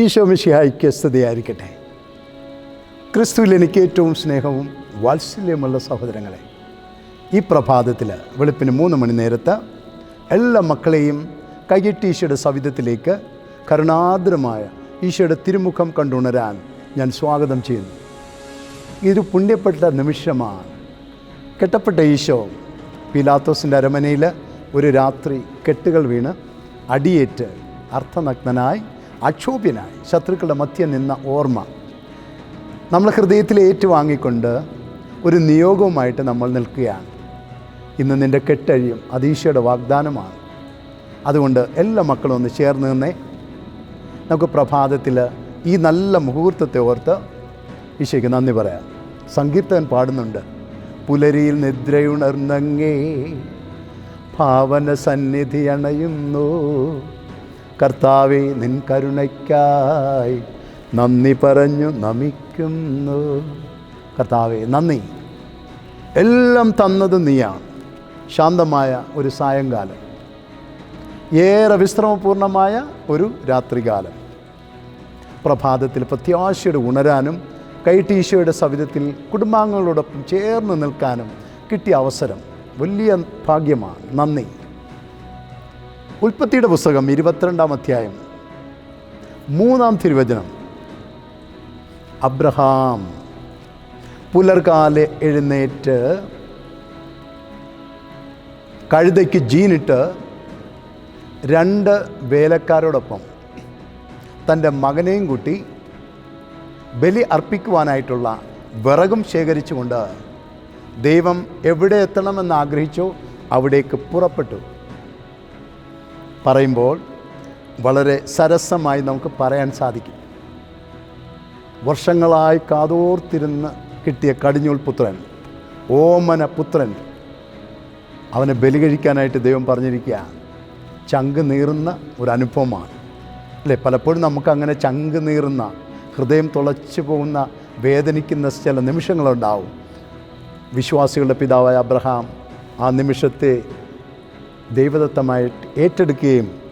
ഈശോ സ്തുതിയായിരിക്കട്ടെ ക്രിസ്തുവിൽ എനിക്ക് ഏറ്റവും സ്നേഹവും വാത്സല്യമുള്ള സഹോദരങ്ങളെ ഈ പ്രഭാതത്തിൽ വെളുപ്പിന് മൂന്ന് മണി നേരത്ത് എല്ലാ മക്കളെയും കൈകെട്ടി ഈശോയുടെ സവിധത്തിലേക്ക് കരുണാദ്രമായ ഈശോയുടെ തിരുമുഖം കണ്ടുണരാൻ ഞാൻ സ്വാഗതം ചെയ്യുന്നു. ഇതൊരു പുണ്യപ്പെട്ട നിമിഷമാണ്. കെട്ടപ്പെട്ട ഈശോ പിലാത്തോസിന്റെ അരമനയിൽ ഒരു രാത്രി കെട്ടുകൾ വീണ് അടിയേറ്റ് അർത്ഥനഗ്നനായി അക്ഷോഭ്യനായി ശത്രുക്കളുടെ മധ്യ നിന്ന ഓർമ്മ നമ്മൾ ഹൃദയത്തിൽ ഏറ്റുവാങ്ങിക്കൊണ്ട് ഒരു നിയോഗവുമായിട്ട് നമ്മൾ നിൽക്കുകയാണ്. ഇന്ന് നിന്റെ കെട്ടഴിയും അത് ഈശോയുടെ വാഗ്ദാനമാണ്. അതുകൊണ്ട് എല്ലാ മക്കളും ഒന്ന് ചേർന്ന് നിന്നേ. നമുക്ക് പ്രഭാതത്തിൽ ഈ നല്ല മുഹൂർത്തത്തെ ഓർത്ത് ഈശോയ്ക്ക് നന്ദി പറയാം. സങ്കീർത്തകൻ പാടുന്നുണ്ട്. പുലരിയിൽ നിദ്രയുണർന്നങ്ങേ ഭാവന സന്നിധി അണയുന്നു. കർത്താവെ നിൻ കരുണയ്ക്കായി നന്ദി പറഞ്ഞു നമിക്കുന്നു. കർത്താവെ നന്ദി. എല്ലാം തന്നത് നീയാണ്. ശാന്തമായ ഒരു സായങ്കാലം. ഏറെ വിശ്രമപൂർണമായ ഒരു രാത്രികാലം. പ്രഭാതത്തിൽ പ്രത്യാശയുടെ ഉണരാനും കൈട്ടീശോയുടെ സവിധത്തിൽ കുടുംബാംഗങ്ങളോടൊപ്പം ചേർന്ന് നിൽക്കാനും കിട്ടിയ അവസരം വലിയ ഭാഗ്യമാണ്. നന്ദി. ഉൽപ്പത്തിയുടെ പുസ്തകം ഇരുപത്തിരണ്ടാം അധ്യായം മൂന്നാം തിരുവചനം. അബ്രഹാം പുലർകാലെ എഴുന്നേറ്റ് കഴുതയ്ക്ക് ജീനിട്ട് രണ്ട് വേലക്കാരോടൊപ്പം തന്റെ മകനെയും കൂട്ടി ബലി അർപ്പിക്കുവാനായിട്ടുള്ള വിറകും ശേഖരിച്ചുകൊണ്ട് ദൈവം എവിടെ എത്തണമെന്ന് ആഗ്രഹിച്ചോ അവിടേക്ക് പുറപ്പെട്ടു. പറയുമ്പോൾ വളരെ സരസമായി നമുക്ക് പറയാൻ സാധിക്കും. വർഷങ്ങളായി കാതോർത്തിരുന്ന് കിട്ടിയ കടിഞ്ഞൂൽ പുത്രൻ ഓമന പുത്രൻ അവനെ ബലി കഴിക്കാനായിട്ട് ദൈവം പറഞ്ഞിരിക്കുക ചങ്ക് നീറുന്ന ഒരു അനുഭവമാണ്. അല്ലേ? പലപ്പോഴും നമുക്ക് അങ്ങനെ ചങ്ക് നീറുന്ന ഹൃദയം തുളച്ചു പോകുന്ന വേദനിക്കുന്ന ചില നിമിഷങ്ങളുണ്ടാവും. വിശ്വാസികളുടെ പിതാവായ അബ്രഹാം ആ നിമിഷത്തെ ദൈവദത്തമായിട്ട് ഏറ്റെടുക്കുകയും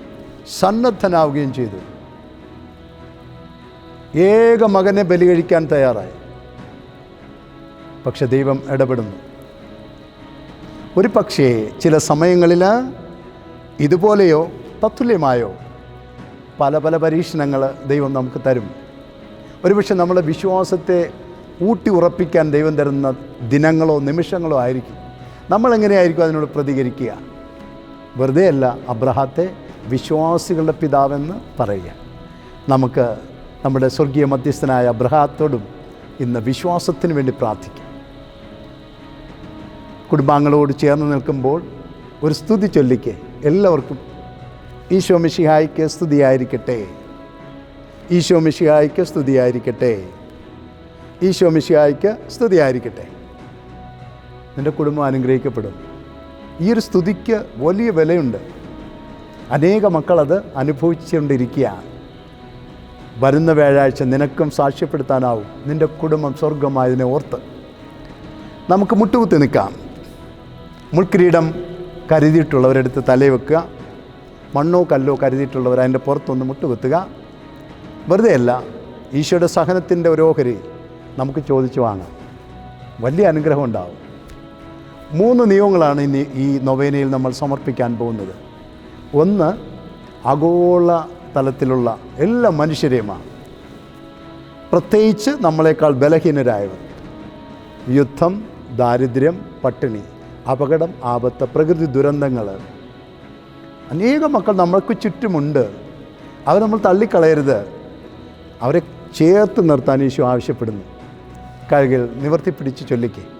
സന്നദ്ധനാവുകയും ചെയ്തു. ഏക മകനെ ബലി കഴിക്കാൻ തയ്യാറായി. പക്ഷെ ദൈവം ഇടപെടുന്നു. ഒരു പക്ഷേ ചില സമയങ്ങളിൽ ഇതുപോലെയോ തത്തുല്യമായോ പല പല പരീക്ഷണങ്ങൾ ദൈവം നമുക്ക് തരും. ഒരുപക്ഷെ നമ്മുടെ വിശ്വാസത്തെ ഊട്ടി ഉറപ്പിക്കാൻ ദൈവം തരുന്ന ദിനങ്ങളോ നിമിഷങ്ങളോ ആയിരിക്കും. നമ്മളെങ്ങനെയായിരിക്കും അതിനോട് പ്രതികരിക്കുക? വെറുതെ അല്ല അബ്രഹാത്തെ വിശ്വാസികളുടെ പിതാവെന്ന് പറയുക. നമുക്ക് നമ്മുടെ സ്വർഗീയ മധ്യസ്ഥനായ അബ്രഹാത്തോടും ഇന്ന് വിശ്വാസത്തിന് വേണ്ടി പ്രാർത്ഥിക്കാം. കുടുംബാംഗങ്ങളോട് ചേർന്ന് നിൽക്കുമ്പോൾ ഒരു സ്തുതി ചൊല്ലിക്ക്. എല്ലാവർക്കും ഈശോ മിഷിഹായിക്ക് സ്തുതിയായിരിക്കട്ടെ. ഈശോ മിഷിഹായിക്ക് സ്തുതിയായിരിക്കട്ടെ. ഈശോ മിഷിഹായിക്ക് സ്തുതിയായിരിക്കട്ടെ. നിന്റെ കുടുംബം അനുഗ്രഹിക്കപ്പെടും. ഈ ഒരു സ്തുതിക്ക് വലിയ വിലയുണ്ട്. അനേക മക്കളത് അനുഭവിച്ചുകൊണ്ടിരിക്കുകയാണ്. വരുന്ന വ്യാഴാഴ്ച നിനക്കും സാക്ഷ്യപ്പെടുത്താനാവും. നിന്റെ കുടുംബം സ്വർഗമായതിനെ ഓർത്ത്. നമുക്ക് മുട്ടുകുത്തി നിൽക്കാം. മുൾക്കിരീടം കരുതിയിട്ടുള്ളവരെടുത്ത് തലയിൽ മണ്ണോ കല്ലോ കരുതിയിട്ടുള്ളവർ അതിന്റെ പുറത്തൊന്ന് മുട്ടുകുത്തുക. വെറുതെ അല്ല ഈശോയുടെ സഹനത്തിന്റെ ഒരു ഓഹരി നമുക്ക് ചോദിച്ചു വാങ്ങാം. വലിയ അനുഗ്രഹം ഉണ്ടാവും. മൂന്ന് നിയമങ്ങളാണ് ഇനി ഈ നൊവേനയിൽ നമ്മൾ സമർപ്പിക്കാൻ പോകുന്നത്. ഒന്ന് ആഗോള തലത്തിലുള്ള എല്ലാ മനുഷ്യരെയുമാണ്. പ്രത്യേകിച്ച് നമ്മളെക്കാൾ ബലഹീനരായവർ. യുദ്ധം ദാരിദ്ര്യം പട്ടിണി അപകടം ആപത്ത് പ്രകൃതി ദുരന്തങ്ങൾ. അനേകം മക്കൾ നമ്മൾക്ക് ചുറ്റുമുണ്ട്. അവർ നമ്മൾ തള്ളിക്കളയരുത്. അവരെ ചേർത്ത് നിർത്താൻ ഈശോ ആവശ്യപ്പെടുന്നു. കഴുകിൽ നിവർത്തിപ്പിടിച്ച് ചൊല്ലിക്ക്.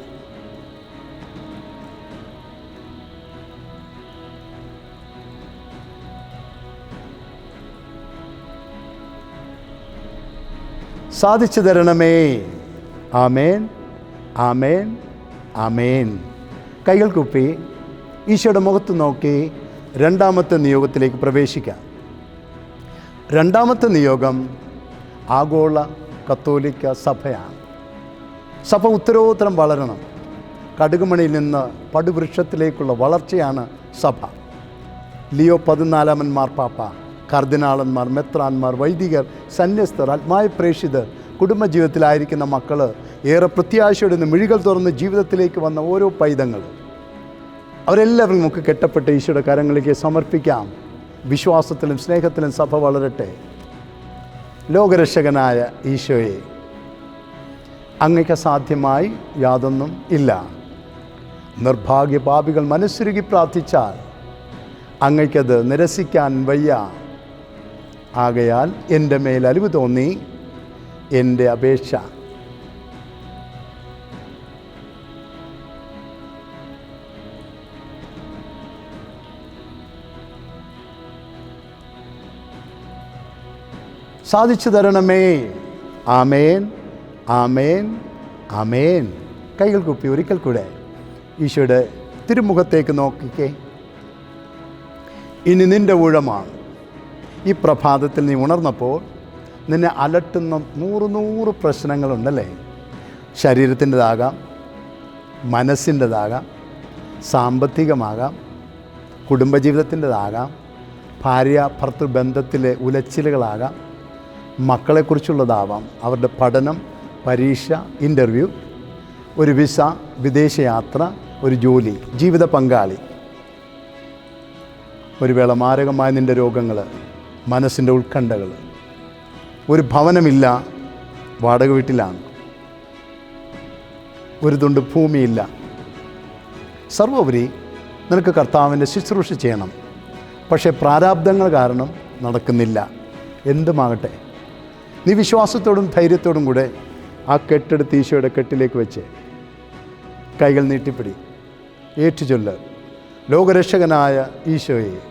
സാധിച്ചു തരണമേ. ആമേൻ. ആമേൻ. ആമേൻ. കൈകൾ കുപ്പി ഈശോയുടെ മുഖത്ത് നോക്കി രണ്ടാമത്തെ നിയോഗത്തിലേക്ക് പ്രവേശിക്കാം. രണ്ടാമത്തെ നിയോഗം ആഗോള കത്തോലിക്ക സഭയാണ്. സഭ ഉത്തരോത്തരം വളരണം. കടുകുമണിയിൽ നിന്ന് പടുവൃക്ഷത്തിലേക്കുള്ള വളർച്ചയാണ് സഭ. ലിയോ പതിനാലാമൻ മാർപ്പാപ്പ കർദിനാളന്മാർ മെത്രാന്മാർ വൈദികർ സന്യസ്തർ ആത്മായ പ്രേക്ഷിതർ കുടുംബജീവിതത്തിലായിരിക്കുന്ന മക്കൾ ഏറെ പ്രത്യാശയോടെ മിഴികൾ തുറന്ന് ജീവിതത്തിലേക്ക് വന്ന ഓരോ പൈതങ്ങൾ. അവരെല്ലാവരും നമുക്ക് കെട്ടപ്പെട്ട ഈശോയുടെ കരങ്ങളിലേക്ക് സമർപ്പിക്കാം. വിശ്വാസത്തിലും സ്നേഹത്തിലും സഭ വളരട്ടെ. ലോകരക്ഷകനായ ഈശോയെ അങ്ങയ്ക്ക് സാധ്യമായി യാതൊന്നും ഇല്ല. നിർഭാഗ്യ പാപികൾ മനസ്സുരുകി പ്രാർത്ഥിച്ചാൽ അങ്ങയ്ക്കത് നിരസിക്കാൻ വയ്യ. ആകയാൽ എന്റെ മേൽ അലിവ് തോന്നി എന്റെ അപേക്ഷ. സാധിച്ചു തരണമേ. ആമേൻ ആമേൻ ആമേൻ. കൈകൾ കുപ്പി ഒരിക്കൽ കൂടെ ഈശോയുടെ തിരുമുഖത്തേക്ക് നോക്കിക്കേ. ഇനി നിന്റെ ഊഴമാണ്. ഈ പ്രഭാതത്തിൽ നീ ഉണർന്നപ്പോൾ നിന്നെ അലട്ടുന്ന നൂറ് നൂറ് പ്രശ്നങ്ങളുണ്ടല്ലേ? ശരീരത്തിന്റെതാകാം മനസ്സിന്റെതാകാം സാമ്പത്തികമാകാം കുടുംബജീവിതത്തിന്റെതാകാം ഭാര്യ ഭർത്തൃ ബന്ധത്തിലെ ഉലച്ചിലുകളാകാം മക്കളെക്കുറിച്ചുള്ളതാവാം അവരുടെ പഠനം പരീക്ഷ ഇന്റർവ്യൂ ഒരു വിസ വിദേശയാത്ര ഒരു ജോലി ജീവിത പങ്കാളി. ഒരു വേള മാരകമായ നിന്റെ രോഗങ്ങൾ മനസ്സിന്റെ ഉത്കണ്ഠകൾ. ഒരു ഭവനമില്ല വാടക വീട്ടിലാണ്. ഒരു തുണ്ട് ഭൂമിയില്ല. സർവോപരി നിനക്ക് കർത്താവിന്റെ ശുശ്രൂഷ ചെയ്യണം. പക്ഷേ പ്രാരാബ്ദങ്ങൾ കാരണം നടക്കുന്നില്ല. എന്തുമാകട്ടെ? നീ വിശ്വാസത്തോടും ധൈര്യത്തോടും കൂടെ ആ കെട്ടെടുത്ത് ഈശോയുടെ കെട്ടിലേക്ക് വെച്ച് കൈകൾ നീട്ടിപ്പിടി. ഏറ്റുചൊല്ല്. ലോകരക്ഷകനായ ഈശോയെ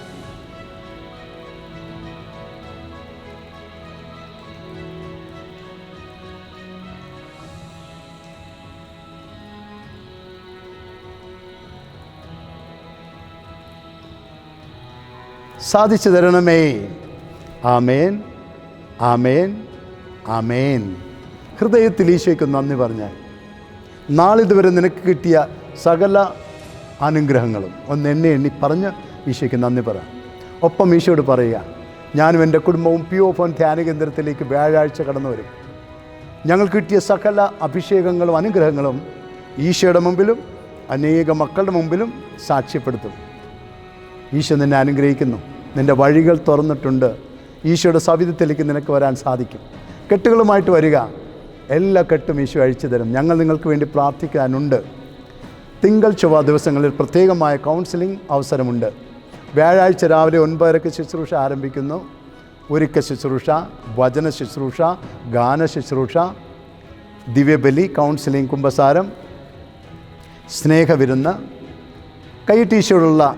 സാധിച്ചു തരണമേ. ആമേൻ. ആമേൻ. ആമേൻ. ഹൃദയത്തിൽ ഈശോയ്ക്ക് നന്ദി പറഞ്ഞാൽ നാളിതുവരെ നിനക്ക് കിട്ടിയ സകല അനുഗ്രഹങ്ങളും ഒന്ന് എണ്ണി എണ്ണി പറഞ്ഞ് ഈശോയ്ക്ക് നന്ദി പറ. ഒപ്പം ഈശോയോട് പറയുക ഞാനും എന്റെ കുടുംബവും പി ഒ ഫോൺ ധ്യാന കേന്ദ്രത്തിലേക്ക് വ്യാഴാഴ്ച കടന്നു വരും. ഞങ്ങൾ കിട്ടിയ സകല അഭിഷേകങ്ങളും അനുഗ്രഹങ്ങളും ഈശോയുടെ മുമ്പിലും അനേക മക്കളുടെ മുമ്പിലും സാക്ഷ്യപ്പെടുത്തും. ഈശോ നിന്നെ അനുഗ്രഹിക്കുന്നു. നിന്റെ വഴികൾ തുറന്നിട്ടുണ്ട്. ഈശോയുടെ സവിധത്തിലേക്ക് നിനക്ക് വരാൻ സാധിക്കും. കെട്ടുകളുമായിട്ട് വരിക. എല്ലാ കെട്ടും ഈശോ അഴിച്ചു തരും. ഞങ്ങൾ നിങ്ങൾക്ക് വേണ്ടി പ്രാർത്ഥിക്കാനുണ്ട്. തിങ്കൾ ചൊവ്വ ദിവസങ്ങളിൽ പ്രത്യേകമായ കൗൺസിലിംഗ് അവസരമുണ്ട്. വ്യാഴാഴ്ച രാവിലെ ഒൻപതരക്ക് ശുശ്രൂഷ ആരംഭിക്കുന്നു. ഒരുക്ക ശുശ്രൂഷ വചന ശുശ്രൂഷ ഗാന ശുശ്രൂഷ ദിവ്യബലി കൗൺസിലിംഗ് കുംഭസാരം സ്നേഹവിരുന്ന് കൈ കൈട്ടീശോടുള്ള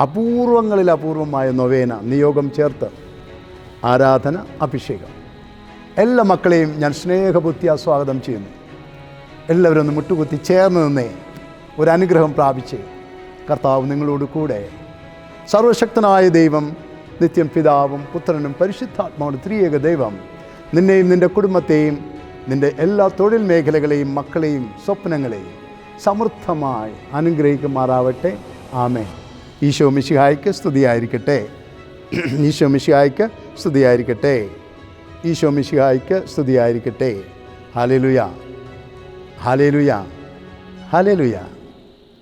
അപൂർവങ്ങളിൽ അപൂർവമായ നൊവേന നിയോഗം ചേർത്ത് ആരാധന അഭിഷേകം. എല്ലാ മക്കളെയും ഞാൻ സ്നേഹബുദ്ധിയാ സ്വാഗതം ചെയ്യുന്നു. എല്ലാവരും ഒന്ന് മുട്ടുകുത്തി ചേർന്ന് നിന്നേ. ഒരു അനുഗ്രഹം പ്രാപിച്ച്. കർത്താവ് നിങ്ങളോട് കൂടെ. സർവശക്തനായ ദൈവം നിത്യം പിതാവും പുത്രനും പരിശുദ്ധാത്മാവും ത്രിയേക ദൈവം നിന്നെയും നിന്റെ കുടുംബത്തെയും നിന്റെ എല്ലാ തൊഴിൽ മേഖലകളെയും മക്കളെയും സ്വപ്നങ്ങളെയും സമൃദ്ധമായി അനുഗ്രഹിക്കുമാറാവട്ടെ. ആമേ ഈശോ മിശിഹായ്ക്ക് സ്തുതിയായിരിക്കട്ടെ. ഈശോ മിശിഹായ്ക്ക് സ്തുതിയായിരിക്കട്ടെ. ഈശോ മിശിഹായ്ക്ക് സ്തുതിയായിരിക്കട്ടെ. ഹാലേലുയ. ഹാലേലുയ. ഹാലേലുയ.